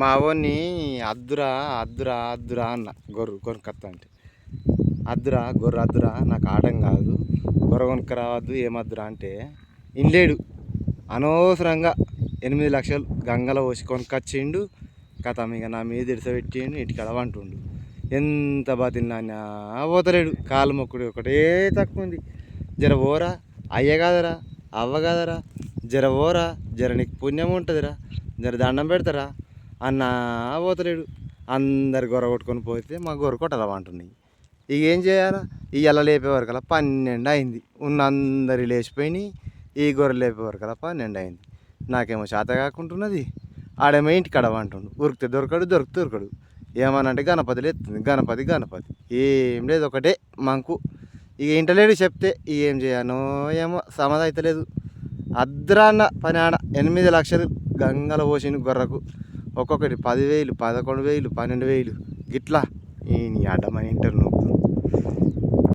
మా అవన్నీ అద్దురా అద్దురా అద్దురా అన్న. గొర్రె కొనుక్కత్తా అంటే. అద్దురా గొర్రె అద్దురా నాకు ఆటం కాదు. గొర్రె కొనుక్క రావద్దు ఏమద్దురా అంటే ఇన్లేడు. అనవసరంగా ఎనిమిది లక్షలు గంగలో పోసి కొనుక్కొచ్చిండు. కథ ఇక నా మీద ఇడిసబెట్టిండు ఇంటికి అడవంటుండు. ఎంత బతిన్నానా పోతలేడు. కాలు మొక్కుడు ఒకటే తక్కువ ఉంది. జర ఓరా అయ్య కాదరా అవ్వ కాదరా జర ఓరా జర నీకు పుణ్యం ఉంటుందిరా జర దండం పెడతారా? అన్నా పోతలేడు. అందరు గొర్ర కొట్టుకొని పోతే మా గొర్రె కొట్టరా అంటున్నాయి. ఇక ఏం చేయాలా? ఇవాళ లేపే వరకల్లా పన్నెండు అయింది. ఉన్న అందరు లేచిపోయినాయి. ఈ గొర్రె లేపే వరకల్లా పన్నెండు అయింది. నాకేమో చేత కాకుంటున్నది. ఆడేమో ఇంటికాడ అంటుండు. ఉరికితే దొరకడు దొరికితే దొరకడు. ఏమనంటే గణపతి ఎత్తుంది. గణపతి గణపతి. ఏం లేదు ఒకటే మాకు. ఇక ఇంటలేడు చెప్తే ఏం చేయనో ఏమో సమాధి అవుతలేదు అద్రాన్న పని ఆడ ఎనిమిది లక్షలు గంగల పోసిన గొర్రకు. ఒక్కొక్కటి పదివేలు పదకొండు వేలు పన్నెండు వేలు. గిట్లా. ఈ అడ్డమైన అడ్డమని ఇంటర్ నొక్కు